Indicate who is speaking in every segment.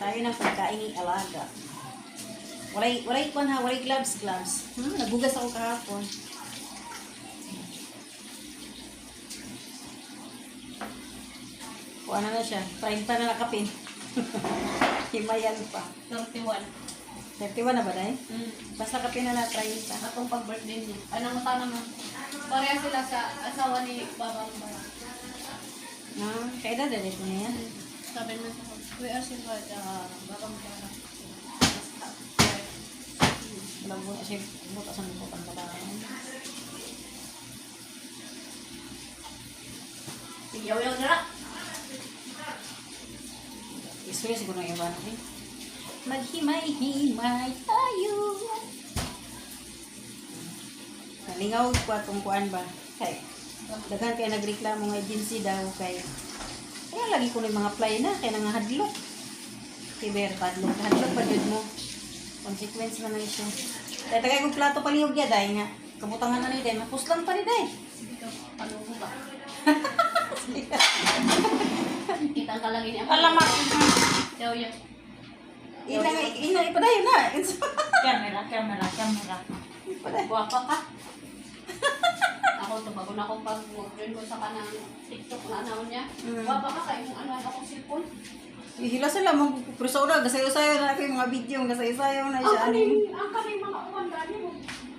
Speaker 1: tayo ng pagkain ng alaga. Walay, walay kwan ha, walay gloves, gloves. Hmm, nagugas ako kahapon. Kuha na na siya. 30 na nakapin. Himayan pa.
Speaker 2: 31.
Speaker 1: 31 na ba dahil?
Speaker 2: Mm.
Speaker 1: Basta kapin na na 30.
Speaker 2: Atong pag-birthday niya. Anong mata naman? Pareha sila sa asawa ni Babang Bara.
Speaker 1: Ah, dali ko na yan?
Speaker 2: Sabi na sa Kuya sila uh, Babang Bara.
Speaker 1: Alam mo na siya, bukas ang bukang bataan.
Speaker 2: Iyaw-yaw na lang.
Speaker 1: Isuya siguro ng iba natin. Maghimay-himay tayo. Nalingaw ko atong kuan ba? Kay, daghan kay nagreklamo nga agency daw kay kaya lagi ko ng mga fly na kay nga hadlok. Kay Ber, hadlok. Hadlok pa jud mo. Consequence na na siya. Kaya tagay kong plato palihog ya dahil nga. Kabutangan na ni Day. Mapuslang pa ni
Speaker 2: ano ko ba? Kita ka lagi niya.
Speaker 1: Alamak.
Speaker 2: Yaw-yaw.
Speaker 1: Ina nga, ina ipadayon na.
Speaker 3: Camera, camera, camera.
Speaker 1: Ipadayon.
Speaker 2: Guwapa ka. Ako to bago na akong pag-join ko sa kanang TikTok na ano niya.
Speaker 1: Mm.
Speaker 2: Guwapa ka kayo kung ano akong cellphone.
Speaker 1: Ihila sila mo pero sa una gasayo-sayo na kay mga video, gasayo-sayo na
Speaker 2: Ang
Speaker 1: siya ani.
Speaker 2: kaming, ang kaming mga umandani mo.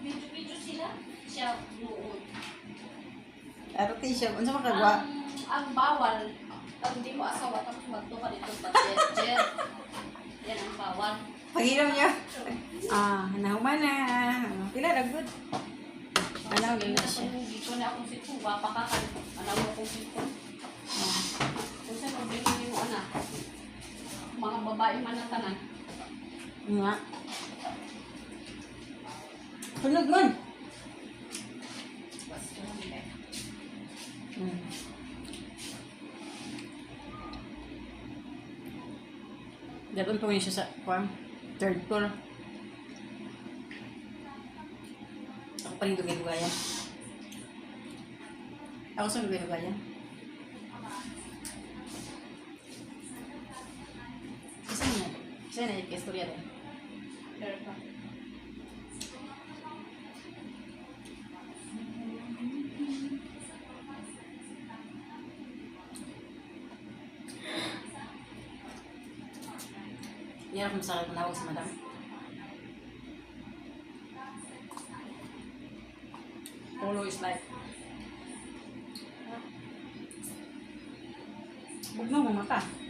Speaker 2: Video-video sila. Siya noon.
Speaker 1: Arte siya, unsa man kagwa?
Speaker 2: Ang, ang bawal, pag hindi mo asawa, tapos magto ka dito budget Yan ang bawal.
Speaker 1: Pagilam niya. Ah, nahuman na. Pila ra good. Ano
Speaker 2: Hindi
Speaker 1: na
Speaker 2: na
Speaker 1: siya.
Speaker 2: Dito na akong cellphone. Guwapa ka kan. Alam mo cellphone.
Speaker 1: Ah,
Speaker 2: Kung saan problema mo anak. Mga babae man ang tanan.
Speaker 1: nga. Sunog man.
Speaker 2: Hindi.
Speaker 1: Hmm. Dapat po siya sa farm. Third floor. Rin dugay-dugayan. Ako sa dugay-dugayan. Kasi niya. Kasi na yung istorya rin.
Speaker 2: Pero pa.
Speaker 1: Yan ako masakit sa madam. Polo is life. Huwag na mata.